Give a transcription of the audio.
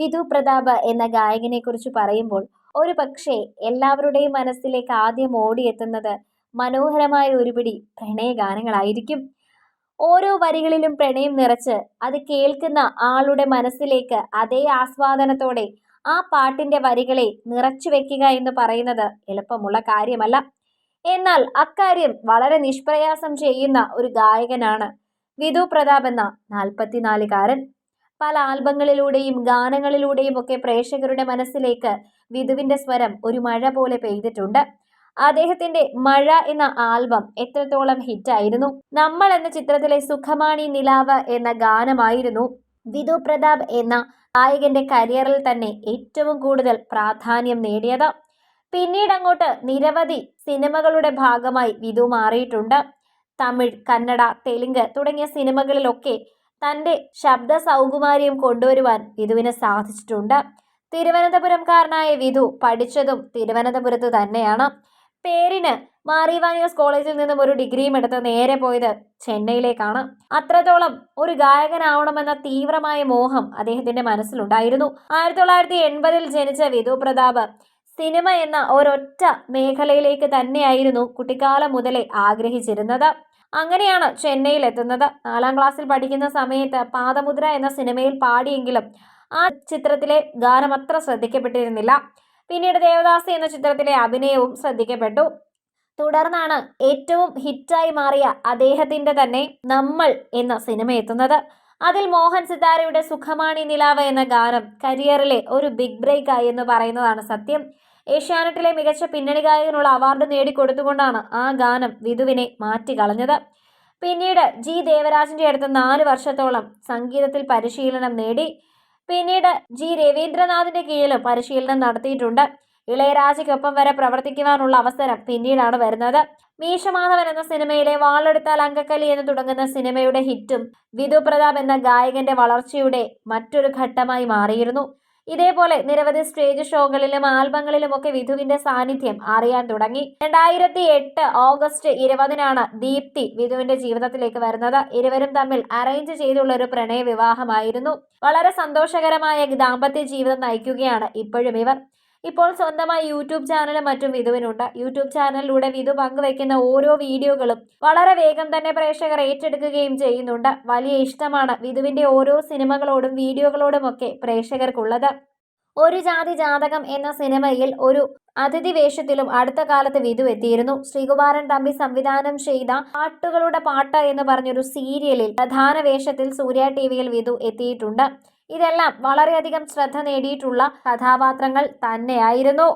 വിധു പ്രതാപ് എന്ന ഗായകനെ കുറിച്ച് പറയുമ്പോൾ ഒരു പക്ഷേ എല്ലാവരുടെയും മനസ്സിലേക്ക് ആദ്യം ഓടിയെത്തുന്നത് മനോഹരമായ ഒരുപിടി പ്രണയ ഗാനങ്ങളായിരിക്കും. ഓരോ വരികളിലും പ്രണയം നിറച്ച് അത് കേൾക്കുന്ന ആളുടെ മനസ്സിലേക്ക് അതേ ആസ്വാദനത്തോടെ ആ പാട്ടിന്റെ വരികളെ നിറച്ചു വെക്കുക എന്ന് പറയുന്നത് എളുപ്പമുള്ള കാര്യമല്ല. എന്നാൽ അക്കാര്യം വളരെ നിഷ്പ്രയാസം ചെയ്യുന്ന ഒരു ഗായകനാണ് വിധു പ്രതാപ് എന്ന നാൽപ്പത്തിനാലുകാരൻ. പല ആൽബങ്ങളിലൂടെയും ഗാനങ്ങളിലൂടെയും ഒക്കെ പ്രേക്ഷകരുടെ മനസ്സിലേക്ക് വിധുവിന്റെ സ്വരം ഒരു മഴ പോലെ പെയ്തിട്ടുണ്ട്. അദ്ദേഹത്തിന്റെ മഴ എന്ന ആൽബം എത്രത്തോളം ഹിറ്റായിരുന്നു? നമ്മൾ എന്ന ചിത്രത്തിലെ സുഖമാണി നിലാവ് എന്ന ഗാനമായിരുന്നു വിധു പ്രതാപ് എന്ന ഗായകന്റെ കരിയറിൽ തന്നെ ഏറ്റവും കൂടുതൽ പ്രാധാന്യം നേടിയത്. പിന്നീട് അങ്ങോട്ട് നിരവധി സിനിമകളുടെ ഭാഗമായി വിധു മാറിയിട്ടുണ്ട്. തമിഴ് കന്നഡ തെലുങ്ക് തുടങ്ങിയ സിനിമകളിലൊക്കെ തന്റെ ശബ്ദ സൗകുമാര്യം കൊണ്ടുവരുവാൻ വിധുവിന് സാധിച്ചിട്ടുണ്ട്. തിരുവനന്തപുരംകാരനായ വിധു പഠിച്ചതും തിരുവനന്തപുരത്ത് തന്നെയാണ്. പേരിന് മാറിവാനിയോസ് കോളേജിൽ നിന്നും ഒരു ഡിഗ്രിയും എടുത്ത് നേരെ പോയത് ചെന്നൈയിലേക്കാണ്. അത്രത്തോളം ഒരു ഗായകനാവണമെന്ന തീവ്രമായ മോഹം അദ്ദേഹത്തിന്റെ മനസ്സിലുണ്ടായിരുന്നു. ആയിരത്തി തൊള്ളായിരത്തി എൺപതിൽ ജനിച്ച വിധു പ്രതാപ് സിനിമ എന്ന ഒരൊറ്റ മേഖലയിലേക്ക് തന്നെയായിരുന്നു കുട്ടിക്കാലം മുതലേ ആഗ്രഹിച്ചിരുന്നത്. അങ്ങനെയാണ് ചെന്നൈയിൽ എത്തുന്നത് നാലാം ക്ലാസ്സിൽ പഠിക്കുന്ന സമയത്ത് പാദമുദ്ര എന്ന സിനിമയിൽ പാടിയെങ്കിലും ആ ചിത്രത്തിലെ ഗാനം അത്ര ശ്രദ്ധിക്കപ്പെട്ടിരുന്നില്ല. പിന്നീട് ദേവദാസി എന്ന ചിത്രത്തിലെ അഭിനയവും ശ്രദ്ധിക്കപ്പെട്ടു. തുടർന്നാണ് ഏറ്റവും ഹിറ്റായി മാറിയ അദ്ദേഹത്തിന്റെ തന്നെ നമ്മൾ എന്ന സിനിമ എത്തുന്നത്. അതിൽ മോഹൻ സിതാരയുടെ സുഖമാണി നിലാവ് എന്ന ഗാനം കരിയറിലെ ഒരു ബിഗ് ബ്രേക്ക് ആയി എന്ന് പറയുന്നതാണ് സത്യം. ഏഷ്യാനെറ്റിലെ മികച്ച പിന്നണി ഗായകനുള്ള അവാർഡ് നേടിക്കൊടുത്തുകൊണ്ടാണ് ആ ഗാനം വിധുവിനെ മാറ്റിക്കളഞ്ഞത്. പിന്നീട് ജി ദേവരാജന്റെ അടുത്ത് നാല് വർഷത്തോളം സംഗീതത്തിൽ പരിശീലനം നേടി. പിന്നീട് ജി രവീന്ദ്രനാഥിന്റെ കീഴിലും പരിശീലനം നടത്തിയിട്ടുണ്ട്. ഇളയരാജയ്ക്കൊപ്പം വരെ പ്രവർത്തിക്കുവാനുള്ള അവസരം പിന്നീടാണ് വരുന്നത്. മീശമാധവൻ എന്ന സിനിമയിലെ വാളെടുത്താൽ അങ്കക്കലി എന്ന് തുടങ്ങുന്ന സിനിമയുടെ ഹിറ്റും വിധു പ്രതാപ് എന്ന ഗായകന്റെ വളർച്ചയുടെ മറ്റൊരു ഘട്ടമായി മാറിയിരുന്നു. ഇതേപോലെ നിരവധി സ്റ്റേജ് ഷോകളിലും ആൽബങ്ങളിലും ഒക്കെ വിധുവിന്റെ സാന്നിധ്യം അറിയാൻ തുടങ്ങി. രണ്ടായിരത്തി എട്ട് ഓഗസ്റ്റ് ഇരുപതിനാണ് ദീപ്തി വിധുവിന്റെ ജീവിതത്തിലേക്ക് വരുന്നത്. ഇരുവരും തമ്മിൽ അറേഞ്ച് ചെയ്തുള്ള ഒരു പ്രണയ വിവാഹമായിരുന്നു. വളരെ സന്തോഷകരമായ ദാമ്പത്യ ജീവിതം നയിക്കുകയാണ് ഇപ്പോഴും ഇവർ. ഇപ്പോൾ സ്വന്തമായി യൂട്യൂബ് ചാനലും മറ്റും വിധുവിനുണ്ട്. യൂട്യൂബ് ചാനലിലൂടെ വിധു പങ്കുവയ്ക്കുന്ന ഓരോ വീഡിയോകളും വളരെ വേഗം തന്നെ പ്രേക്ഷകർ ഏറ്റെടുക്കുകയും ചെയ്യുന്നുണ്ട്. വലിയ ഇഷ്ടമാണ് വിധുവിന്റെ ഓരോ സിനിമകളോടും വീഡിയോകളോടും ഒക്കെ പ്രേക്ഷകർക്കുള്ളത്. ഒരു ജാതി ജാതകം എന്ന സിനിമയിൽ ഒരു അതിഥി വേഷത്തിലും അടുത്ത കാലത്ത് വിധു എത്തിയിരുന്നു. ശ്രീകുമാരൻ തമ്പി സംവിധാനം ചെയ്ത പാട്ടുകളുടെ പാട്ട് എന്ന് പറഞ്ഞൊരു സീരിയലിൽ പ്രധാന വേഷത്തിൽ സൂര്യ ടി വിയിൽ വിധു എത്തിയിട്ടുണ്ട്. ഇതെല്ലാം വളരെയധികം ശ്രദ്ധ നേടിയിട്ടുള്ള കഥാപാത്രങ്ങൾ തന്നെയായിരുന്നു.